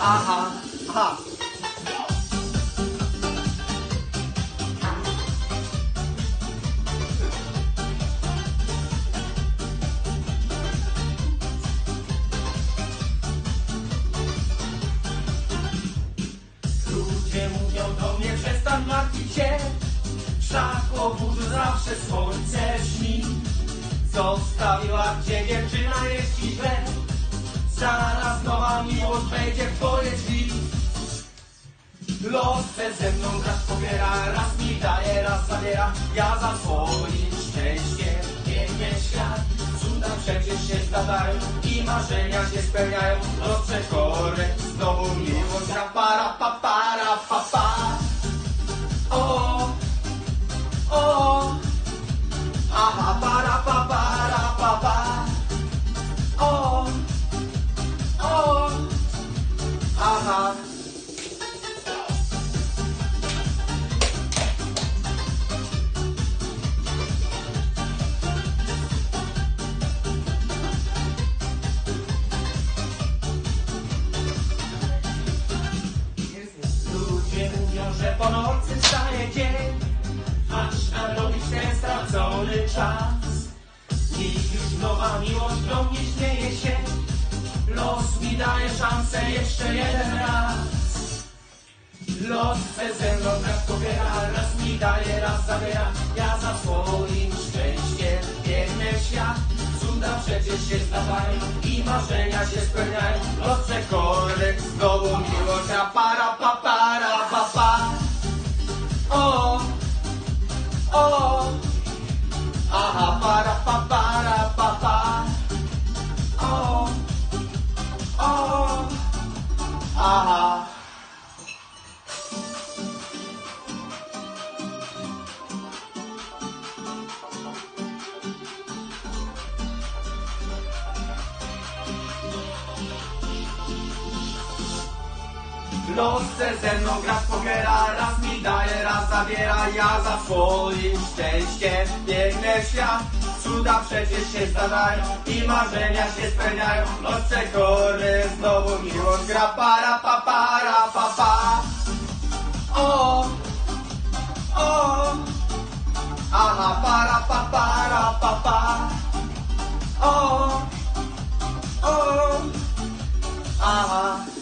aha, aha. Ludzie mówią do mnie, przestań martwić się. Wszak o burzy zawsze słońce śni. Zostawiła cię dziewczyna, jest ci źle w twoje drzwi. Los chce ze mną grać pobiera Raz mi daje, raz zabiera. Ja za swoim szczęściem biegnie świat Cuda przecież się zdarzają I marzenia się spełniają. Los przekory, znowu miłość gra para pa para pa pa. O, o. Aha, pa że po nocy staje dzień Aż nadrobić ten stracony czas. Dziś już nowa miłość do mnie śmieje się Los mi daje szansę jeszcze jeden raz. Los ze mną grać pobiera Raz mi daje, raz zabiera. Ja za swoim szczęściem biegnę w świat. Cuda przecież się zdarzają I marzenia się spełniają. Los przekory, znowu miłość A Aha. Los chce ze mną grać pokera. Raz mi daje, raz zabiera. Ja za swoim szczęściem biegnę w świat Cuda przecież się zdarzają i marzenia się spełniają. Noce kory znowu miłość gra. Para pa para pa pa. O, o. Aha para pa para pa pa. O, o. Aha.